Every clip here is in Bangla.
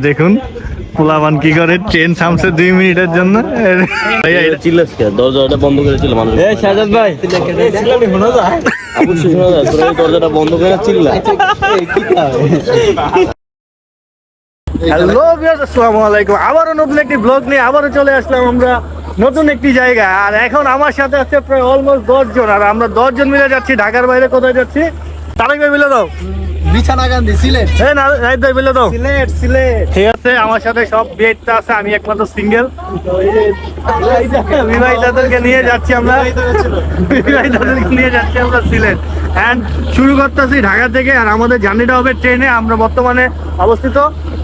দেখুন পোলাবান কি করে? ট্রেন থামছে দুই মিনিটের জন্য। দরজাটা বন্ধ করে ছিল মানুষ। এ শাহজাদ ভাই। অবশ্যই শোনা যায় দরজাটা বন্ধ করে চিল্লা। হ্যালো ভিউয়ার্স আসসালামু আলাইকুম। আবারও নতুন একটি ব্লগ নিয়ে আবারও চলে আসলাম আমরা নতুন একটি জায়গা আর এখন আমার সাথে আছে প্রায় অলমোস্ট দশ জন আর আমরা দশ জন মিলে যাচ্ছি। ঢাকার বাইরে কোথায় যাচ্ছি? তারেক ভাই মিলে দাও। বিছানা গান্ধী সিলেট হ্যাঁ ভাই দাও। সিলেট সিলেট। ঠিক আছে আমার সাথে সব বিয়েটা আছে আমি একমাত্র সিঙ্গেল। বিবাহিতাদেরকে নিয়ে যাচ্ছি আমরা। বিবাহিতাদেরকে নিয়ে যাচ্ছি আমরা সিলেট। অ্যান্ড শুরু করতেছি ঢাকা থেকে আর আমাদের জার্নিটা হবে ট্রেনে আমরা বর্তমানে অবস্থিত।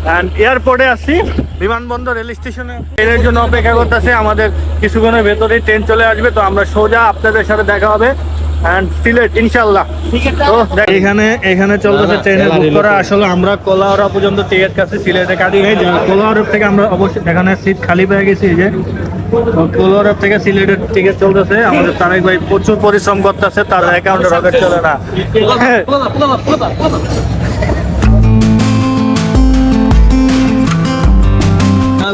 অ্যান্ড এয়ারপোর্টে আসছি বিমানবন্দর রেল স্টেশনে ট্রেনের জন্য অপেক্ষা করতেছে আমাদের কিছুক্ষণের ভেতরেই ট্রেন চলে আসবে তো আমরা সোজা আপনাদের সাথে দেখা হবে। অ্যান্ড সিলেট ইনশাল্লাহ এখানে এখানে চলতেছে ট্রেনে বুক করা। আসলে আমরা কোলাহরা পর্যন্ত টিকিট কাছে সিলেটে কাটি হয়ে যায় কোলাউড়া থেকে আমরা অবশ্যই এখানে সিট খালি পেয়ে গেছি যে। তো থেকে সিলেটের টিকিট চলতেছে। আমাদের তারেক ভাই প্রচুর পরিশ্রম করতেছে তার অ্যাকাউন্টে রকেট চলে না।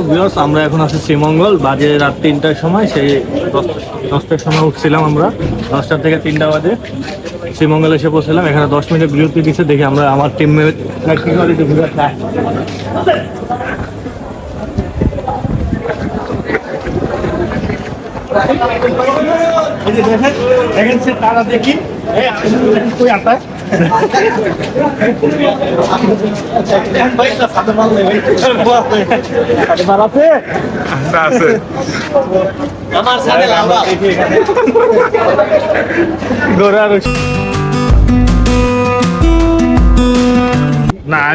ভিউয়ার্স আমরা এখন আছি শ্রীমঙ্গল। বাজে রাত তিনটার সময় সেই দশটা- দশটার সময় উঠছিলাম আমরা। দশটা থেকে তিনটা বাজে। শ্রীমঙ্গল এসে পৌঁছলাম। এখানে দশ মিনিট বিরতি দিচ্ছে দেখি আমরা আমার টিম মেট কি করে একটু ঘুরে খাই। এই যে দেখেন, দেখেন সে তারা দেখি। এই আছে আমার সাথে লাভা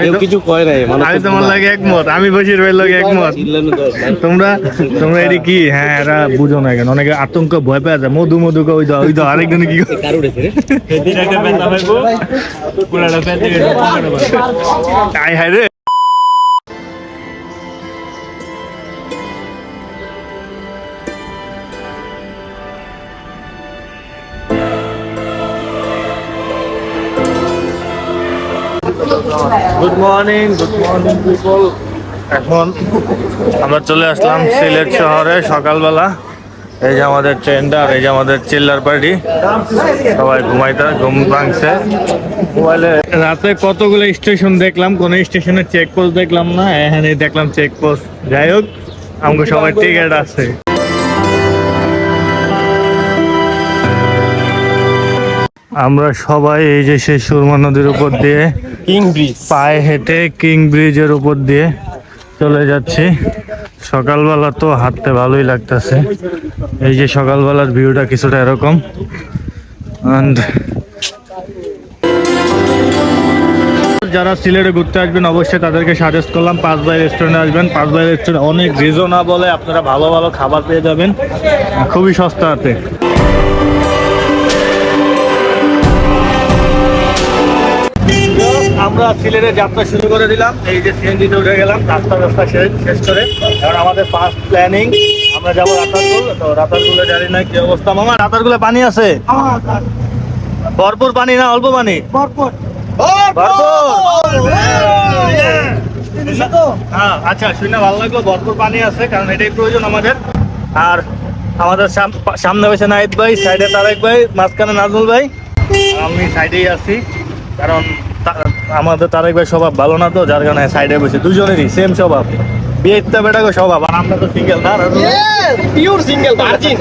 কেউ কিছু কয় নাই আমি তোমার লাগে একমত আমি বসির ভাই লাগে একমত। তোমরা তোমরা এটি কি? হ্যাঁ এরা বুঝো না কেন অনেকে আতঙ্ক ভয় পেয়ে যায়। মধু মধু ওই তো ওই আরেকজন কি আয় হায় রে। Good morning good morning people এখন আমরা চলে আসলাম সিলেট শহরে সকালবেলা। এই যে আমাদের ট্রেনটা আর এই যে আমাদের চিল্লার পার্টি। সবাই ঘুমাইতে, ঘুম ভাঙছে। মোবাইলে রাতে কতগুলো স্টেশন দেখলাম, কোন স্টেশনে চেকপোস্ট দেখলাম না এখানে দেখলাম চেক পোস্ট যাই হোক, আমাকে সবাই টিকিট আছে। আমরা সবাই এই যে সেই সুরমা নদীর উপর দিয়ে কিং ব্রিজ পায়ে হেঁটে কিং ব্রিজের উপর দিয়ে চলে যাচ্ছি। সকালবেলা তো হাঁটতে ভালোই লাগতেছে। এই যে সকালবেলার ভিউটা কিছুটা এরকম। যারা সিলেটে ঘুরতে আসবেন অবশ্যই তাদেরকে সাজেস্ট করলাম পাঁচ বাই রেস্টুরেন্টে আসবেন। পাঁচ বাই রেস্টুরেন্ট অনেক রিজনেবলে আপনারা ভালো ভালো খাবার পেয়ে যাবেন। খুবই সস্তাতে আমরা সিলেটের যাত্রা শুরু করে দিলাম। এই যে সিএনজিতে উঠে গেলাম রাস্তা রাস্তা শেষ করে। কারণ আমাদের ফার্স্ট প্ল্যানিং আমরা যাব রাতারগুল। তো রাতারগুলে জানি না কি অবস্থা। মামা রাতারগুলে পানি আছে? ভরপুর পানি না অল্প পানি? ভরপুর। ভরপুর। হ্যাঁ। আচ্ছা শুনে ভালো লাগল। ভরপুর পানি আছে কারণ এটাই প্রয়োজন আমাদের। আর আমাদের সাম- সামনে ভাই সাইডে তারেক ভাই মাঝখানে নাজমুল ভাই। আমি সাইডেই আছি কারণ আমাদের তারেক ভাই স্বভাব ভালো না তো যার কারণে সাইডে বসে দুজনেরই সেম স্বভাব। বিয়ে ইত্যাদি বেটাকে স্বভাব আর আমরা তো সিঙ্গেল না পিওর সিঙ্গেল ভার্জিন